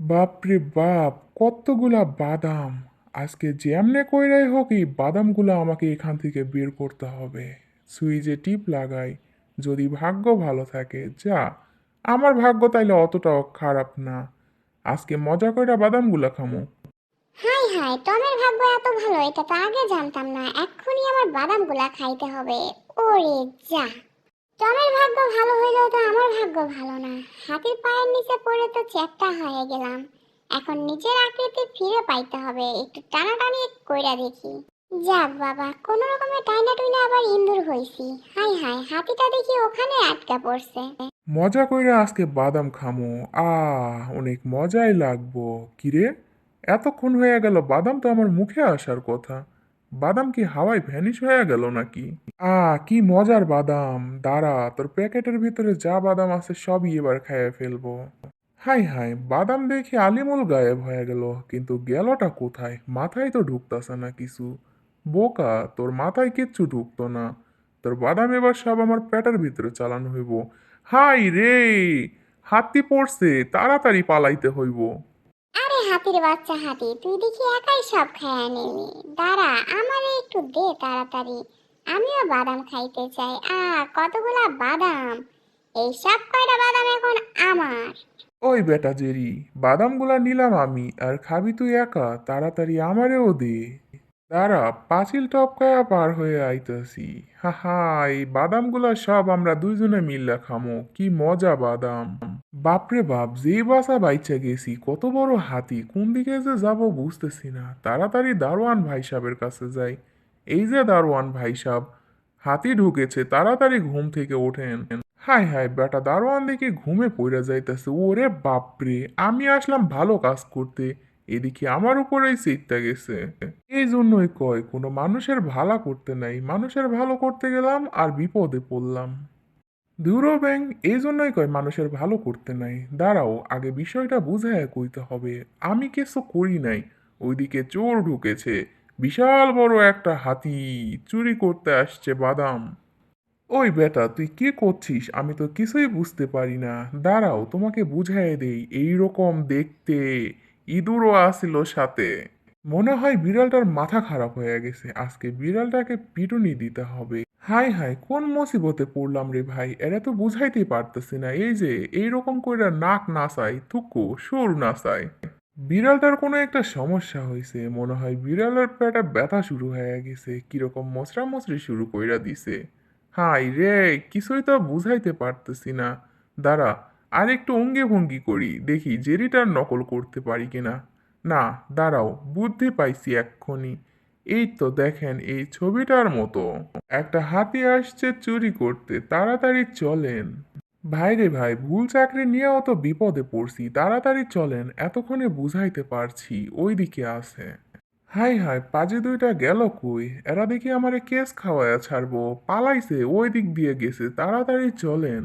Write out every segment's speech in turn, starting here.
বাপরে বাপ, কতগুলা বাদাম। আজকে যেমনে কইরাই হোক, এই বাদামগুলো আমাকে এখান থেকে বের করতে হবে। সুইচে টিপ লাগাই, যদি ভাগ্য ভালো থাকে। যা, আমার ভাগ্য তাইলে অতটাও খারাপ না। আজকে মজা কইরা বাদামগুলা খামু। হাই হাই, টমের ভাগ্য এত ভালো, এটা তো আগে জানতাম না। এক্ষুনি আমার বাদামগুলা খাইতে হবে। ওরে যা। টমের ভাগ্য ভালো হইলেও তো আমার ভাগ্য ভালো না। হাতির পায়ের নিচে পড়ে তো চ্যাপটা হয়ে গেলাম। এখন নিচের আকৃতি ফিরে পাইতে হবে, একটু টানাটানি কইরা দেখি। যাক বাবা, কোনো রকমে টাইনা টুইনা আবার ইন্দুর হইছি। হাই হাই হাতিটা দেখি ওখানে আটকা পড়ছে। মজা কইরা আজকে বাদাম খামু। আহ, অনেক মজাই লাগবো। কিরে, এতক্ষণ হয়ে গেল, বাদাম তো আমার মুখে আসার কথা। বাদাম কি হাওয়ায় ভ্যানিশ হয়ে গেল নাকি? আ কি মজার বাদাম। দাঁড়া, তোর প্যাকেটের ভিতরে যা বাদাম আছে সবই এবার খাইয়ে ফেলব। হাই হাই বাদাম দেখি আলিমুল গায়েব হয়ে গেল, কিন্তু গেলটা কোথায়? মাথায় তো ঢুকতাছে না কিছু। বোকা, তোর মাথায় কিচ্ছু ঢুকতো না। তোর বাদাম এবার সব আমার পেটের ভিতরে চালানো হইব। হাই রে! হাতি পড়ছে, তাড়াতাড়ি পালাইতে হইব। হাতির বাচ্চা হাতি, তুই দেখি একাই সব খায়া নিবি। দাঁড়া, আমারে একটু দে তাড়াতাড়ি। আমিও বাদাম খাইতে চাই। আ, কতগুলা বাদাম? এই সব কয়টা বাদাম এখন আমার? ওই বেটা জেরি, বাদামগুলা নিলাম আমি, আর খাবি তুই একা, তাড়াতাড়ি আমারেও দে। দাঁড়া, পাঁচিল টপকায়া পার হয়ে আইতাছি। হা হা, এই বাদামগুলা সব আমরা দুইজনে মিল্লা খামো, কি মজা বাদাম। বাপরে বাপ যেই বাসা বাইচা গেছি, কত বড় হাতি, কোন দিকে যে যাব বুঝতেছি না। তাড়াতাড়ি দারোয়ান ভাই সাহেবের কাছে যাই। এই যে দারোয়ান ভাই সাহেব, হাতি ঢুকেছে, তাড়াতাড়ি ঘুম থেকে ওঠেন। হাই হাই বেটা, দারোয়ান দেখে ঘুমে পড়ে যাইতেছে। ওরে বাপরে, আমি আসলাম ভালো কাজ করতে। এদিকে আমার উপরেই চিত্তা গেছে। এই জন্যই কয়, কোনো মানুষের ভালা করতে নাই। মানুষের ভালো করতে গেলাম আর বিপদে পড়লাম। দূরও ব্যাং এই জন্যই কয় মানুষের ভালো করতে নাই। দাঁড়াও, আগে বিষয়টা বুঝায় কইতে হবে। আমি কিছু করি নাই। ওইদিকে চোর ঢুকেছে। বিশাল বড় একটা হাতি চুরি করতে আসছে বাদাম। ওই বেটা, তুই কি করছিস? আমি তো কিছুই বুঝতে পারি না। দাঁড়াও, তোমাকে বুঝাই দেই এই রকম দেখতে। ইঁদুরও আসিল সাথে। মনে হয় বিড়ালটার মাথা খারাপ হয়ে গেছে। আজকে বিড়ালটাকে পিটুনি দিতে হবে। হাই হাই কোন মুসিবতে পড়লাম রে ভাই? এরা তো বুঝাইতেই পারতেছি না। এই যে এই রকম করে নাক নাচাই থুকু, সুর নাচাই বিড়ালটার কোনো একটা সমস্যা হয়েছে মনে হয় বিড়ালের পেটে ব্যথা শুরু হয়ে গেছে, কীরকম মশরা মশরি শুরু কইরা দিছে। হাই রে, কিছুই তো বুঝাইতে পারতেছি না। দাঁড়া আর একটু অঙ্গে ভঙ্গি করি, দেখি জেরিটার নকল করতে পারি কিনা। না, দাঁড়াও, বুদ্ধি পাইছি এক্ষুনি। এই তো দেখেন, এই ছবিটার মতো। একটা হাতি আসছে চুরি করতে, তাড়াতাড়ি চলেন। ভাই রে ভাই, ভুল চাকরি নিয়ে অত বিপদে পড়ছি, তাড়াতাড়ি চলেন, এতক্ষণে বুঝাইতে পারছি, ওইদিকে আছে। হাই হাই, পাজে দুইটা গেল কই? এরা দেখি আমারে কেস খাওয়ায়া ছাড়বো, পালাইছে ওই দিক দিয়ে গেছে, তাড়াতাড়ি চলেন।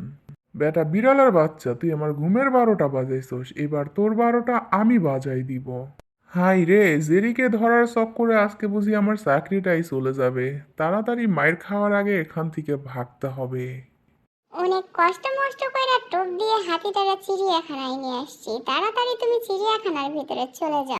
বেটা বিড়ালের বাচ্চা, তুই আমার ঘুমের বারোটা বাজাইছস, এবার তোর বারোটা আমি বাজাই দিব। হাই রে, জেরিকে ধরার শখ করে আজকে বুঝি আমার চাকরিটাই চলে যাবে। তাড়াতাড়ি মায়ের খাওয়ার আগে এখান থেকে ভাগতে হবে। অনেক কষ্ট মষ্ট করে টোপ দিয়ে হাতিটাকে চিড়িয়াখানায় নিয়ে আসছি। তাড়াতাড়ি তুমি চিড়িয়াখানার ভিতরে চলে যাও।